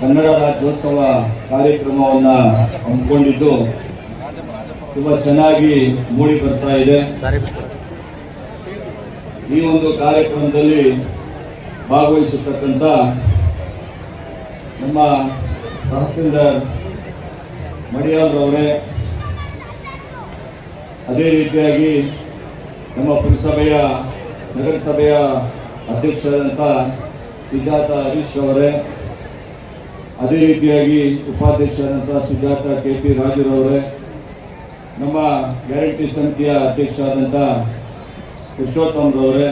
ಕನ್ನಡ ರಾಜ್ಯೋತ್ಸವ ಕಾರ್ಯಕ್ರಮವನ್ನು ಹಮ್ಮಿಕೊಂಡಿದ್ದು ತುಂಬ ಚೆನ್ನಾಗಿ ಮೂಡಿ ಬರ್ತಾ ಇದೆ. ಈ ಒಂದು ಕಾರ್ಯಕ್ರಮದಲ್ಲಿ ಭಾಗವಹಿಸತಕ್ಕಂಥ ನಮ್ಮ ತಹಸೀಲ್ದಾರ್ ಮಡಿಯಾಲ್ರವರೇ ಅದೇ ರೀತಿಯಾಗಿ ನಮ್ಮ ಪುರಸಭೆಯ, ನಗರಸಭೆಯ ಅಧ್ಯಕ್ಷರಾದಂಥ ಸುಜಾತ ಹರೀಶ್ ಅವರೇ ಅದೇ ರೀತಿಯಾಗಿ ಉಪಾಧ್ಯಕ್ಷರಾದಂಥ ಸುಜಾತ ಕೆ ಪಿ ರಾಜುರವರೇ, ನಮ್ಮ ಗ್ಯಾರಂಟಿ ಸಮಿತಿಯ ಅಧ್ಯಕ್ಷರಾದಂಥ ಪುರುಷೋತ್ತಮ್ರವರೇ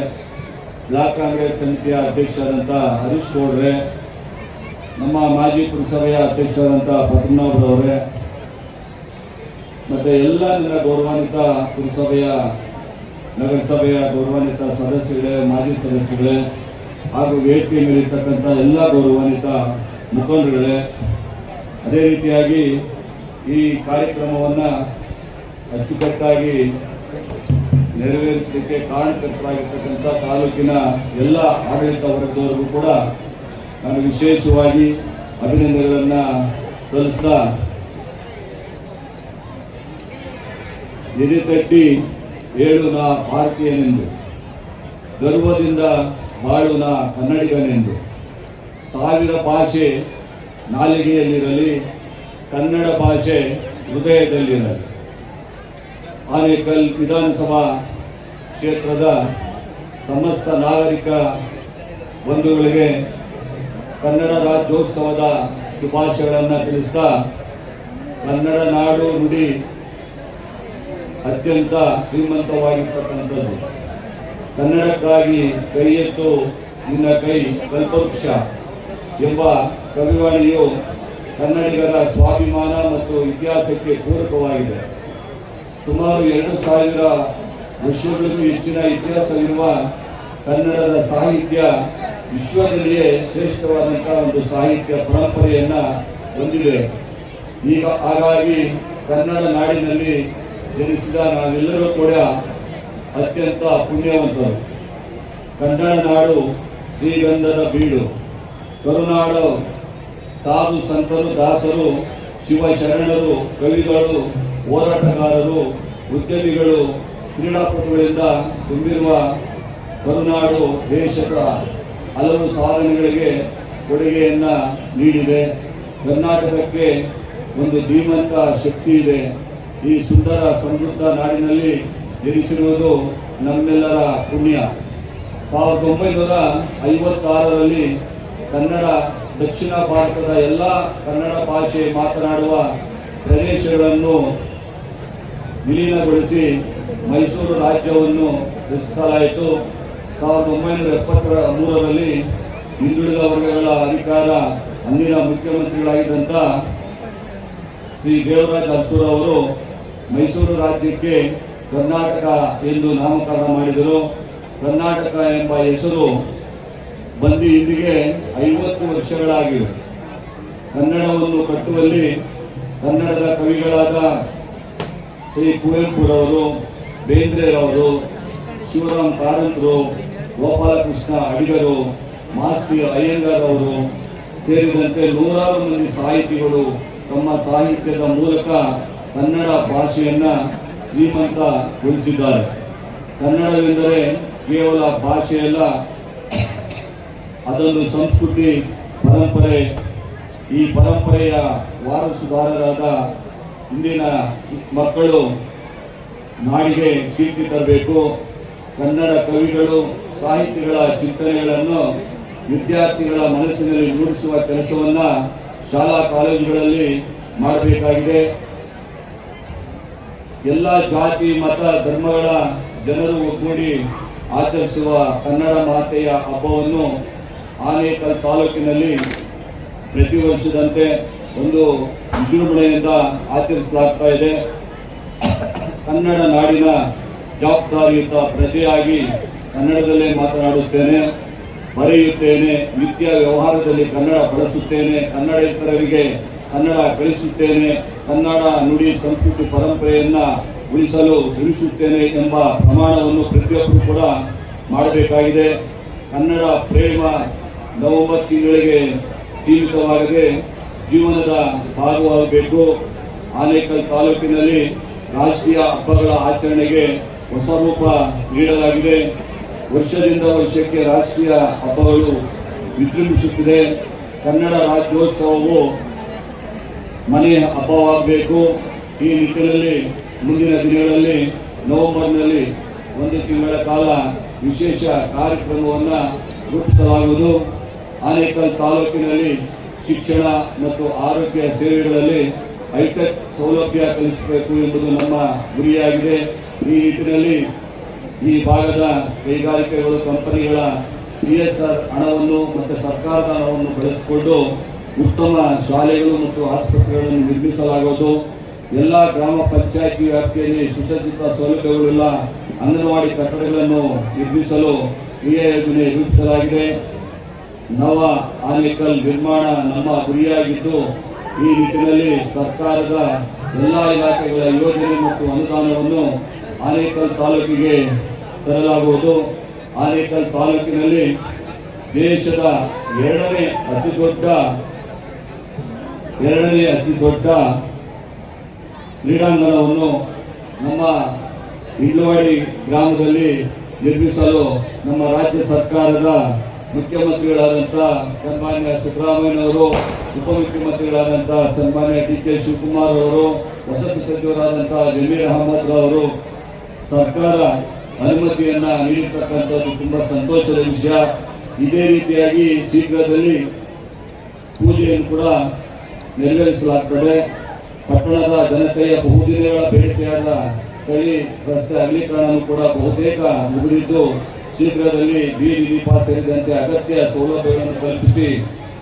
ಬ್ಲಾಕ್ ಕಾಂಗ್ರೆಸ್ ಸಮಿತಿಯ ಅಧ್ಯಕ್ಷರಾದಂಥ ಹರೀಶ್ ಗೌಡ್ರೆ, ನಮ್ಮ ಮಾಜಿ ಪುರಸಭೆಯ ಅಧ್ಯಕ್ಷರಾದಂಥ ಪದ್ಮನಾಭರವರೇ, ಮತ್ತು ಎಲ್ಲ ನನ್ನ ಗೌರವಾನ್ವಿತ ಪುರಸಭೆಯ ನಗರಸಭೆಯ ಗೌರವಾನ್ವಿತ ಸದಸ್ಯಗಳೇ ಮಾಜಿ ಸದಸ್ಯಗಳೇ ಹಾಗೂ ವೇದಿಕೆ ಮೇಲಿರ್ತಕ್ಕಂಥ ಎಲ್ಲ ಗೌರವಾನ್ವಿತ ಮುಖಂಡರುಗಳೇ, ಅದೇ ರೀತಿಯಾಗಿ ಈ ಕಾರ್ಯಕ್ರಮವನ್ನು ಅಚ್ಚುಕಟ್ಟಾಗಿ ನೆರವೇರಿಸಲಿಕ್ಕೆ ಕಾರಣಕರ್ತರಾಗಿರ್ತಕ್ಕಂಥ ತಾಲೂಕಿನ ಎಲ್ಲ ಆಡಳಿತ ವರ್ಗದವರಿಗೂ ಕೂಡ ನಾನು ವಿಶೇಷವಾಗಿ ಅಭಿನಂದನೆಗಳನ್ನು ಸಲ್ಲಿಸ್ತಾ ಎದೆ ತಟ್ಟಿ ಹೇಳು ನಾ ಭಾರತೀಯನೆಂದು, ಗರ್ವದಿಂದ ಬಾಳು ನಾ ಕನ್ನಡಿಗನೆಂದು. ಸಾವಿರ ಭಾಷೆ ನಾಲಿಗೆಯಲ್ಲಿರಲಿ, ಕನ್ನಡ ಭಾಷೆ ಹೃದಯದಲ್ಲಿರಲಿ. ಆನೇಕಲ್ ವಿಧಾನಸಭಾ ಕ್ಷೇತ್ರದ ಸಮಸ್ತ ನಾಗರಿಕ ಬಂಧುಗಳಿಗೆ ಕನ್ನಡ ರಾಜ್ಯೋತ್ಸವದ ಶುಭಾಶಯಗಳನ್ನು ತಿಳಿಸ್ತಾ, ಕನ್ನಡ ನಾಡು ನುಡಿ ಅತ್ಯಂತ ಶ್ರೀಮಂತವಾಗಿರ್ತಕ್ಕಂಥದ್ದು. ಕನ್ನಡಕ್ಕಾಗಿ ಕೈ ಎತ್ತು ನಿನ್ನ ಕೈ ಕಲ್ಪವೃಕ್ಷ. ಎಂಬ ಕವಿವಾಣಿಯು ಕನ್ನಡಿಗರ ಸ್ವಾಭಿಮಾನ ಮತ್ತು ಇತಿಹಾಸಕ್ಕೆ ಪೂರಕವಾಗಿದೆ. ಸುಮಾರು ಎರಡು ಸಾವಿರ ವರ್ಷಗಳಿಗೂ ಹೆಚ್ಚಿನ ಇತಿಹಾಸವಿರುವ ಕನ್ನಡದ ಸಾಹಿತ್ಯ ವಿಶ್ವದಲ್ಲಿಯೇ ಶ್ರೇಷ್ಠವಾದಂತಹ ಒಂದು ಸಾಹಿತ್ಯ ಪರಂಪರೆಯನ್ನ ಹೊಂದಿದೆ. ಈಗ ಹಾಗಾಗಿ ಕನ್ನಡ ನಾಡಿನಲ್ಲಿ ಜನಿಸಿದ ನಾವೆಲ್ಲರೂ ಕೂಡ ಅತ್ಯಂತ ಪುಣ್ಯವಂತರು. ಕನ್ನಡ ನಾಡು ಶ್ರೀಗಂಧದ ಬೀಡು. ಕರುನಾಡು ಸಾಧು ಸಂತರು, ದಾಸರು ಶಿವಶರಣರು ಕವಿಗಳು, ಹೋರಾಟಗಾರರು, ಉದ್ಯಮಿಗಳು, ಕ್ರೀಡಾಪಟುಗಳಿಂದ ತುಂಬಿರುವ ಕರುನಾಡು ದೇಶದ ಹಲವು ಸಾಧನೆಗಳಿಗೆ ಕೊಡುಗೆಯನ್ನು ನೀಡಿದೆ. ಕರ್ನಾಟಕಕ್ಕೆ ಒಂದು ಧೀಮಂತ ಶಕ್ತಿ ಇದೆ. ಈ ಸುಂದರ ಸಮೃದ್ಧ ನಾಡಿನಲ್ಲಿ ಜನಿಸಿರುವುದು ನಮ್ಮೆಲ್ಲರ ಪುಣ್ಯ. ಸಾವಿರದ ಒಂಬೈನೂರ ಐವತ್ತಾರರಲ್ಲಿ ಕನ್ನಡ, ದಕ್ಷಿಣ ಭಾರತದ ಎಲ್ಲ ಕನ್ನಡ ಭಾಷೆ ಮಾತನಾಡುವ ಪ್ರದೇಶಗಳನ್ನು ವಿಲೀನಗೊಳಿಸಿ ಮೈಸೂರು ರಾಜ್ಯವನ್ನು ರಚಿಸಲಾಯಿತು. ಸಾವಿರದ ಒಂಬೈನೂರ ಎಪ್ಪತ್ತರ ಮೂರರಲ್ಲಿ ಹಿಂದುಳಿದ ವರ್ಗಗಳ ಅಧಿಕಾರ, ಅಂದಿನ ಮುಖ್ಯಮಂತ್ರಿಗಳಾಗಿದ್ದಂಥ ಶ್ರೀ ದೇವರಾಜ ಅಸ್ತೂರ್ ಅವರು ಮೈಸೂರು ರಾಜ್ಯಕ್ಕೆ ಕರ್ನಾಟಕ ಎಂದು ನಾಮಕರಣ ಮಾಡಿದರು. ಕರ್ನಾಟಕ ಎಂಬ ಹೆಸರು ಬಂದು ಇಲ್ಲಿಗೆ ಐವತ್ತು ವರ್ಷಗಳಾಗಿವೆ. ಕನ್ನಡವನ್ನು ಕಟ್ಟುವಲ್ಲಿ ಕನ್ನಡದ ಕವಿಗಳಾದ ಶ್ರೀ ಕುವೆಂಪುರವರು ಬೇಂದ್ರೆರವರು ಶಿವರಾಮ್ ಕಾರಂತರು ಗೋಪಾಲಕೃಷ್ಣ ಅಡಿಗರು, ಮಾಸ್ತಿ ಅಯ್ಯಂಗಾರ್ ಅವರು ಸೇರಿದಂತೆ ನೂರಾರು ಮಂದಿ ಸಾಹಿತಿಗಳು ತಮ್ಮ ಸಾಹಿತ್ಯದ ಮೂಲಕ ಕನ್ನಡ ಭಾಷೆಯನ್ನ ಶ್ರೀಮಂತಗೊಳಿಸಿದ್ದಾರೆ. ಕನ್ನಡವೆಂದರೆ ಕೇವಲ ಭಾಷೆಯಲ್ಲ ಅದೊಂದು ಸಂಸ್ಕೃತಿ ಪರಂಪರೆ. ಈ ಪರಂಪರೆಯ ವಾರಸುದಾರರಾದ ಇಂದಿನ ಮಕ್ಕಳು ನಾಡಿಗೆ ಕೀರ್ತಿ ತರಬೇಕು. ಕನ್ನಡ ಕವಿಗಳು, ಸಾಹಿತಿಗಳ ಚಿಂತನೆಗಳನ್ನು ವಿದ್ಯಾರ್ಥಿಗಳ ಮನಸ್ಸಿನಲ್ಲಿ ಮೂಡಿಸುವ ಕೆಲಸವನ್ನು ಶಾಲಾ ಕಾಲೇಜುಗಳಲ್ಲಿ ಮಾಡಬೇಕಾಗಿದೆ. ಎಲ್ಲ ಜಾತಿ, ಮತ, ಧರ್ಮಗಳ ಜನರು ಒಗ್ಗೂಡಿ ಆಚರಿಸುವ ಕನ್ನಡ ಮಾತೆಯ ಹಬ್ಬವನ್ನು ಆನೇಕಲ್ ತಾಲೂಕಿನಲ್ಲಿ ಪ್ರತಿ ವರ್ಷದಂತೆ ಒಂದು ವಿಜೃಂಭಣೆಯಿಂದ ಆಚರಿಸಲಾಗ್ತಾ ಇದೆ. ಕನ್ನಡ ನಾಡಿನ ಜವಾಬ್ದಾರಿಯುತ ಪ್ರಜೆಯಾಗಿ ಕನ್ನಡದಲ್ಲೇ ಮಾತನಾಡುತ್ತೇನೆ, ಬರೆಯುತ್ತೇನೆ ನಿತ್ಯ ವ್ಯವಹಾರದಲ್ಲಿ ಕನ್ನಡ ಬಳಸುತ್ತೇನೆ ಕನ್ನಡೇತರರಿಗೆ ಕನ್ನಡ ಕಲಿಸುತ್ತೇನೆ, ಕನ್ನಡ ನುಡಿ ಸಂಸ್ಕೃತಿ ಪರಂಪರೆಯನ್ನು ಉಳಿಸಲು ಶ್ರಮಿಸುತ್ತೇನೆ ಎಂಬ ಪ್ರಮಾಣವನ್ನು ಪ್ರತಿಯೊಬ್ಬರು ಕೂಡ ಮಾಡಬೇಕಾಗಿದೆ. ಕನ್ನಡ ಪ್ರೇಮ ನವೆಂಬರ್ ತಿಂಗಳಿಗೆ ಸೀಮಿತವಾಗದೆ ಜೀವನದ ಭಾಗವಾಗಬೇಕು. ಆನೇಕಲ್ ತಾಲೂಕಿನಲ್ಲಿ ರಾಷ್ಟ್ರೀಯ ಹಬ್ಬಗಳ ಆಚರಣೆಗೆ ಹೊಸ ರೂಪ ನೀಡಲಾಗಿದೆ. ವರ್ಷದಿಂದ ವರ್ಷಕ್ಕೆ ರಾಷ್ಟ್ರೀಯ ಹಬ್ಬಗಳು ವಿಜೃಂಭಿಸುತ್ತಿದೆ. ಕನ್ನಡ ರಾಜ್ಯೋತ್ಸವವು ಮನೆಯ ಹಬ್ಬವಾಗಬೇಕು. ಈ ನಿಟ್ಟಿನಲ್ಲಿ ಮುಂದಿನ ದಿನಗಳಲ್ಲಿ ನವೆಂಬರ್ನಲ್ಲಿ ಒಂದು ತಿಂಗಳ ಕಾಲ ವಿಶೇಷ ಕಾರ್ಯಕ್ರಮವನ್ನು ರೂಪಿಸಲಾಗುವುದು. ಆನೇಕಲ್ ತಾಲೂಕಿನಲ್ಲಿ ಶಿಕ್ಷಣ ಮತ್ತು ಆರೋಗ್ಯ ಸೇವೆಗಳಲ್ಲಿ ಹೈಟೆಕ್ ಸೌಲಭ್ಯ ಕಲ್ಪಿಸಬೇಕು ಎಂಬುದು ನಮ್ಮ ಗುರಿಯಾಗಿದೆ. ಈ ನಿಟ್ಟಿನಲ್ಲಿ ಈ ಭಾಗದ ಕೈಗಾರಿಕೆಗಳು, ಕಂಪನಿಗಳ ಸಿ ಎಸ್ ಆರ್ ಹಣವನ್ನು ಮತ್ತು ಸರ್ಕಾರದ ಹಣವನ್ನು ಬಳಸಿಕೊಂಡು ಉತ್ತಮ ಶಾಲೆಗಳು ಮತ್ತು ಆಸ್ಪತ್ರೆಗಳನ್ನು ನಿರ್ಮಿಸಲಾಗುವುದು. ಎಲ್ಲ ಗ್ರಾಮ ಪಂಚಾಯಿತಿ ವ್ಯಾಪ್ತಿಯಲ್ಲಿ ಸುಸಜ್ಜಿತ ಸೌಲಭ್ಯಗಳುಳ್ಳ ಅಂಗನವಾಡಿ ಕಟ್ಟಡಗಳನ್ನು ನಿರ್ಮಿಸಲು ಕ್ರಿಯಾ ಯೋಜನೆ ರೂಪಿಸಲಾಗಿದೆ. ನವ ಆನೇಕಲ್ ನಿರ್ಮಾಣ ನಮ್ಮ ಗುರಿಯಾಗಿದ್ದು, ಈ ನಿಟ್ಟಿನಲ್ಲಿ ಸರ್ಕಾರದ ಎಲ್ಲ ಇಲಾಖೆಗಳ ಯೋಜನೆ ಮತ್ತು ಅನುದಾನವನ್ನು ಆನೇಕಲ್ ತಾಲೂಕಿಗೆ ತರಲಾಗುವುದು. ಆನೇಕಲ್ ತಾಲೂಕಿನಲ್ಲಿ ದೇಶದ ಎರಡನೇ ಅತಿ ದೊಡ್ಡ ಎರಡನೇ ಅತಿ ದೊಡ್ಡ ಕ್ರೀಡಾಂಗಣವನ್ನು ನಮ್ಮ ಇಂಡ್ಲವಾಡಿ ಗ್ರಾಮದಲ್ಲಿ ನಿರ್ಮಿಸಲು ನಮ್ಮ ರಾಜ್ಯ ಸರ್ಕಾರದ ಮುಖ್ಯಮಂತ್ರಿಗಳಾದಂಥ ಸನ್ಮಾನ್ಯ ಸಿದ್ದರಾಮಯ್ಯನವರು, ಉಪಮುಖ್ಯಮಂತ್ರಿಗಳಾದಂಥ ಸನ್ಮಾನ್ಯ ಡಿ ಕೆ ಶಿವಕುಮಾರ್ ಅವರು, ವಸತಿ ಸಚಿವರಾದಂಥ ಜಮೀರ್ ಅಹಮದ್ ಅವರು ಸರ್ಕಾರ ಅನುಮತಿಯನ್ನ ನೀಡಿರ್ತಕ್ಕಂಥದ್ದು ತುಂಬಾ ಸಂತೋಷದ ವಿಷಯ. ಇದೇ ರೀತಿಯಾಗಿ ಶೀಘ್ರದಲ್ಲಿ ಪೂಜೆಯನ್ನು ಕೂಡ ನೆರವೇರಿಸಲಾಗ್ತದೆ. ಪಟ್ಟಣದ ಜನತೆಯ ಬಹುದಿನಗಳ ಬೇಡಿಕೆಯಾದ ಕಳಿ ರಸ್ತೆ ಅಗಲೀಕರಣವು ಕೂಡ ಬಹುತೇಕ ಮುಗಿದಿದ್ದು ಶೀಘ್ರದಲ್ಲಿ ಬೀದಿ ದೀಪ ಸೇರಿದಂತೆ ಅಗತ್ಯ ಸೌಲಭ್ಯಗಳನ್ನು ಕಲ್ಪಿಸಿ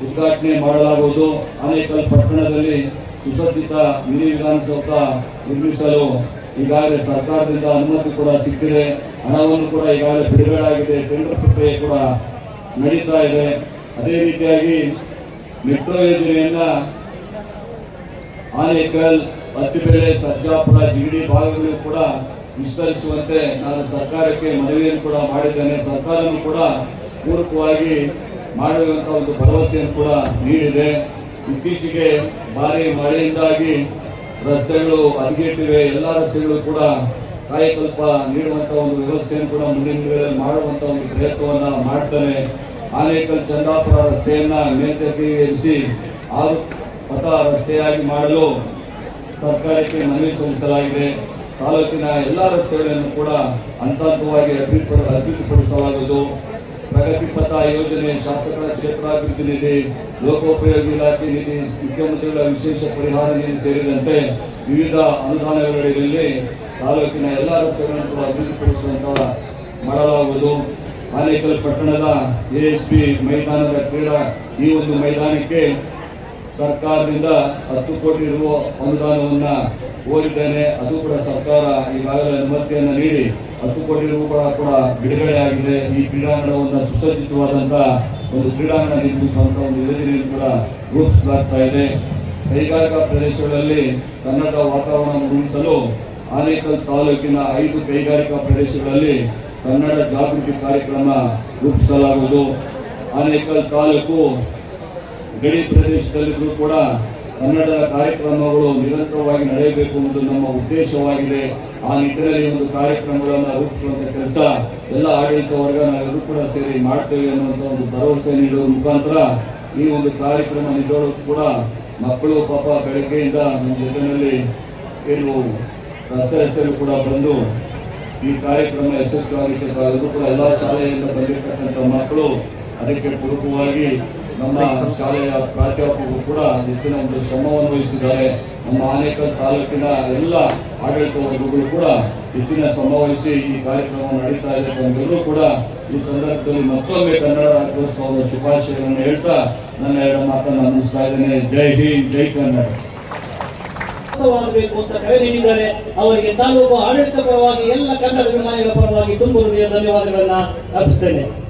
ಉದ್ಘಾಟನೆ ಮಾಡಲಾಗುವುದು. ಆನೇಕಲ್ ಪಟ್ಟಣದಲ್ಲಿ ಸುಸಜ್ಜಿತ ಮಿನಿ ವಿಧಾನಸೌಧ ನಿರ್ಮಿಸಲು ಈಗಾಗಲೇ ಸರ್ಕಾರದಿಂದ ಅನುಮತಿ ಕೂಡ ಸಿಕ್ಕಿದೆ. ಹಣವನ್ನು ಕೂಡ ಈಗಾಗಲೇ ಬಿಡುಗಡೆ ಟೆಂಡರ್ ಪ್ರಕ್ರಿಯೆ ಕೂಡ ನಡೀತಾ ಇದೆ. ಅದೇ ರೀತಿಯಾಗಿ ಮೆಟ್ರೋ ಯೋಜನೆಯನ್ನ ಆನೇಕಲ್ ಹತ್ತಿಬೆಳೆ ಸರ್ಜಾಪುರ, ಜಿಗಡಿ ಭಾಗಗಳಿಗೂ ಕೂಡ ವಿಸ್ತರಿಸುವಂತೆ ನಾನು ಸರ್ಕಾರಕ್ಕೆ ಮನವಿಯನ್ನು ಕೂಡ ಮಾಡಿದ್ದೇನೆ. ಸರ್ಕಾರವನ್ನು ಕೂಡ ಪೂರಕವಾಗಿ ಮಾಡುವಂತ ಒಂದು ಭರವಸೆಯನ್ನು ಕೂಡ ನೀಡಿದೆ. ಇತ್ತೀಚೆಗೆ ಭಾರಿ ಮಳೆಯಿಂದಾಗಿ ರಸ್ತೆಗಳು ಹದಗೆಟ್ಟಿವೆ. ಎಲ್ಲ ರಸ್ತೆಗಳು ಕೂಡ ಕಾಯಕಲ್ಪ ನೀಡುವಂತ ಒಂದು ವ್ಯವಸ್ಥೆಯನ್ನು ಕೂಡ ಮುಂದಿನ ದಿನಗಳಲ್ಲಿ ಮಾಡುವಂತ ಒಂದು ಪ್ರಯತ್ನವನ್ನ ಮಾಡ್ತಾರೆ ಆನೇಕಲ್ ಚಂದ್ರಾಪುರ ರಸ್ತೆಯನ್ನ ಮೇಲ್ದರ್ಜೆಗೇರಿಸಿ ಆರು ಪಥ ರಸ್ತೆಯಾಗಿ ಮಾಡಲು ಸರ್ಕಾರಕ್ಕೆ ಮನವಿ ಸಲ್ಲಿಸಲಾಗಿದೆ. ತಾಲೂಕಿನ ಎಲ್ಲ ರಸ್ತೆಗಳನ್ನು ಕೂಡ ಹಂತ ಹಂತವಾಗಿ ಅಭಿವೃದ್ಧಿ ಅಭಿವೃದ್ಧಿಪಡಿಸಲಾಗುವುದು. ಪ್ರಗತಿ ಪಥ ಯೋಜನೆ ಶಾಸಕರ ಕ್ಷೇತ್ರಾಭಿವೃದ್ಧಿ ನಿಧಿ, ಲೋಕೋಪಯೋಗಿ ಇಲಾಖೆ ನಿಧಿ, ಮುಖ್ಯಮಂತ್ರಿಗಳ ವಿಶೇಷ ಪರಿಹಾರ ನಿಧಿ ಸೇರಿದಂತೆ ವಿವಿಧ ಅನುದಾನಗಳಲ್ಲಿ ತಾಲೂಕಿನ ಎಲ್ಲ ರಸ್ತೆಗಳನ್ನು ಕೂಡ ಅಭಿವೃದ್ಧಿಪಡಿಸುವಂತ ಮಾಡಲಾಗುವುದು. ಆನೇಕಲ್ ಪಟ್ಟಣದ ಎಎಸ್ಪಿ ಮೈದಾನದ ಕ್ರೀಡಾ ಈ ಒಂದು ಮೈದಾನಕ್ಕೆ ಸರ್ಕಾರದಿಂದ ಹತ್ತು ಕೋಟಿ ರು ಅನುದಾನವನ್ನು ಕೋರಿದ್ದೇನೆ. ಅದು ಕೂಡ ಸರ್ಕಾರ ಈಗಾಗಲೇ ಅನುಮತಿಯನ್ನು ನೀಡಿ ಹತ್ತು ಕೋಟಿ ರು ಕೂಡ ಕೂಡ ಬಿಡುಗಡೆ ಆಗಿದೆ. ಈ ಕ್ರೀಡಾಂಗಣವನ್ನು ಸುಸಜ್ಜಿತವಾದಂಥ ಒಂದು ಕ್ರೀಡಾಂಗಣ ನಿರ್ಮಿಸುವಂಥ ಒಂದು ಯೋಜನೆಯನ್ನು ಕೂಡ ರೂಪಿಸಲಾಗ್ತಾ ಇದೆ. ಕೈಗಾರಿಕಾ ಪ್ರದೇಶಗಳಲ್ಲಿ ಕನ್ನಡ ವಾತಾವರಣ ನಿರ್ಮಿಸಲು ಆನೇಕಲ್ ತಾಲೂಕಿನ ಐದು ಕೈಗಾರಿಕಾ ಪ್ರದೇಶಗಳಲ್ಲಿ ಕನ್ನಡ ಜಾಗೃತಿ ಕಾರ್ಯಕ್ರಮ ರೂಪಿಸಲಾಗುವುದು. ಆನೇಕಲ್ ತಾಲೂಕು ಗಡಿ ಪ್ರದೇಶದಲ್ಲಿದ್ದರೂ ಕೂಡ ಕನ್ನಡದ ಕಾರ್ಯಕ್ರಮಗಳು ನಿರಂತರವಾಗಿ ನಡೆಯಬೇಕು ಎಂಬುದು ನಮ್ಮ ಉದ್ದೇಶವಾಗಿದೆ. ಆ ನಿಟ್ಟಿನಲ್ಲಿ ಒಂದು ಕಾರ್ಯಕ್ರಮಗಳನ್ನು ರೂಪಿಸುವಂಥ ಕೆಲಸ ಎಲ್ಲ ಆಡಳಿತ ವರ್ಗ ನಾವೆಲ್ಲರೂ ಕೂಡ ಸೇರಿ ಮಾಡ್ತೇವೆ ಅನ್ನುವಂಥ ಒಂದು ಭರವಸೆ ನೀಡುವ ಮುಖಾಂತರ ಈ ಒಂದು ಕಾರ್ಯಕ್ರಮ ನಿಜವಾಗ್ಲೂ ಕೂಡ ಮಕ್ಕಳು, ಪಾಪ ಬೆಳಗ್ಗೆಯಿಂದ ನಮ್ಮ ಜೊತೆಯಲ್ಲಿ ಕೆಲವು ರಸ್ತೆಯಲ್ಲಿ ಕೂಡ ಬಂದು ಈ ಕಾರ್ಯಕ್ರಮ ತಾವೆಲ್ಲರೂ ಕೂಡ ಎಲ್ಲ ಶಾಲೆಯಿಂದ ಬಂದಿರತಕ್ಕಂಥ ಮಕ್ಕಳು ಅದಕ್ಕೆ ಪೂರಕವಾಗಿ ನಮ್ಮ ಶಾಲೆಯ ಪ್ರಾಧ್ಯಾಪಕರು ಕೂಡ ಹೆಚ್ಚಿನ ಒಂದು ಶ್ರಮವನ್ನು ವಹಿಸಿದ್ದಾರೆ. ನಮ್ಮ ಆನೇಕಲ್ ತಾಲೂಕಿನ ಎಲ್ಲ ಆಡಳಿತ ವರ್ಗಗಳು ಕೂಡ ಹೆಚ್ಚಿನ ಶ್ರಮ ವಹಿಸಿ ಈ ಕಾರ್ಯಕ್ರಮ ನಡೀತಾ ಇದೆ ಎಂದರೂ ಕೂಡ ಈ ಸಂದರ್ಭದಲ್ಲಿ ಮತ್ತೊಮ್ಮೆ ಕನ್ನಡ ರಾಜ್ಯೋತ್ಸವದ ಶುಭಾಶಯಗಳನ್ನು ಹೇಳ್ತಾ ನನ್ನ ಎರಡು ಮಾತನ್ನು ಮುಗಿಸ್ತಾ ಇದ್ದೇನೆ. ಜೈ ಹಿಂದ್, ಜೈ ಕನ್ನಡ. ಅಂತ ಕರೆ ನೀಡಿದ್ದಾರೆ. ಅವರಿಗೆ ತಾಲೂಕು ಆಡಳಿತ ಪರವಾಗಿ ಎಲ್ಲ ಕನ್ನಡ ಅಭಿಮಾನಿಗಳ ಪರವಾಗಿ ತುಂಬ ಹೃದಯ ಧನ್ಯವಾದಗಳನ್ನ ಅರ್ಪಿಸ್ತೇನೆ.